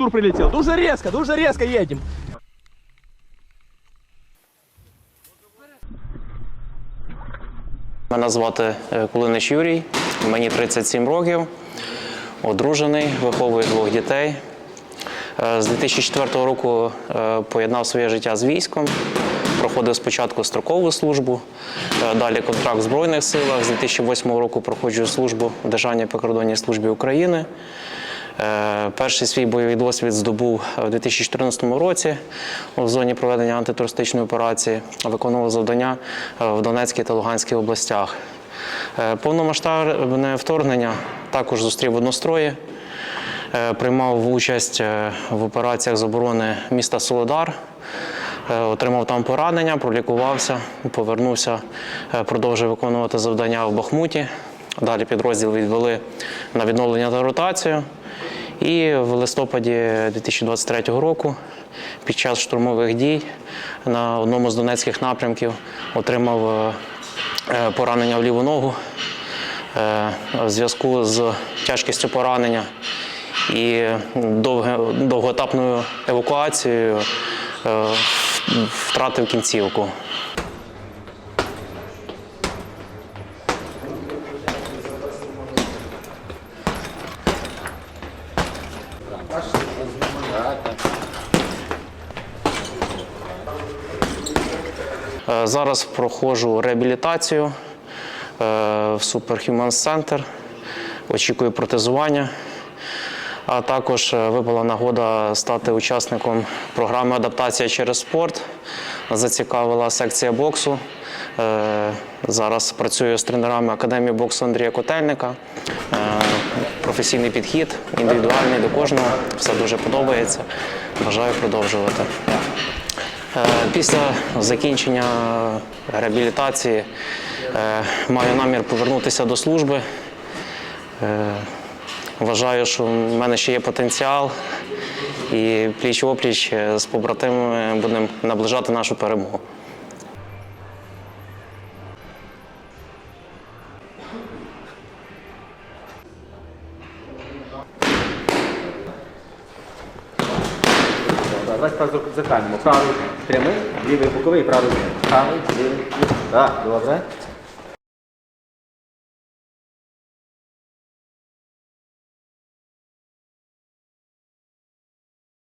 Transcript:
штур прилетел. Дуже резко, дуже резко едем. Мене звати е, Кулинич Юрій, мені 37 років, одружений, виховую двох дітей. Е, З 2004 року е, поєднав своє життя з військом, проходив спочатку строкову службу, далі контракт в Збройних силах. З 2008 року проходжу службу в Державній прикордонній службі України. Е, Перший свій бойовий досвід здобув у 2014 році у зоні проведення антитерористичної операції. Виконував завдання е, в Донецькій та Луганській областях. Е, Повномасштабне вторгнення також зустрів в однострої. Приймав участь в операціях з оборони міста Солодар. Отримав там поранення, пролікувався, повернувся, продовжив виконувати завдання в Бахмуті. Далі підрозділ відвели на відновлення та ротацію. І в листопаді 2023 року, під час штурмових дій на одному з донецьких напрямків отримав е, е, поранення в ліву ногу е, в зв'язку з тяжкістю поранення і довгоетапною евакуацією втратив кінцівку. Зараз проходжу реабілітацію е, в Superhumans Center. Очікую протезування. А також е, випала нагода стати учасником програми Адаптація через спорт. Зацікавила секція боксу. Е, Зараз працюю з тренерами Академії боксу Андрія Котельника. Професійний підхід, індивідуальний до кожного. Все дуже подобається. Бажаю продовжувати. Е, Після закінчення реабілітації е, маю намір повернутися до служби. Е, Вважаю, що в мене ще є потенціал, і пліч опліч з побратимами будемо наближати нашу перемогу. Давайте так заканемо. Правий прямий, лівий боковий, правий. Правий, лівий. Так, добре.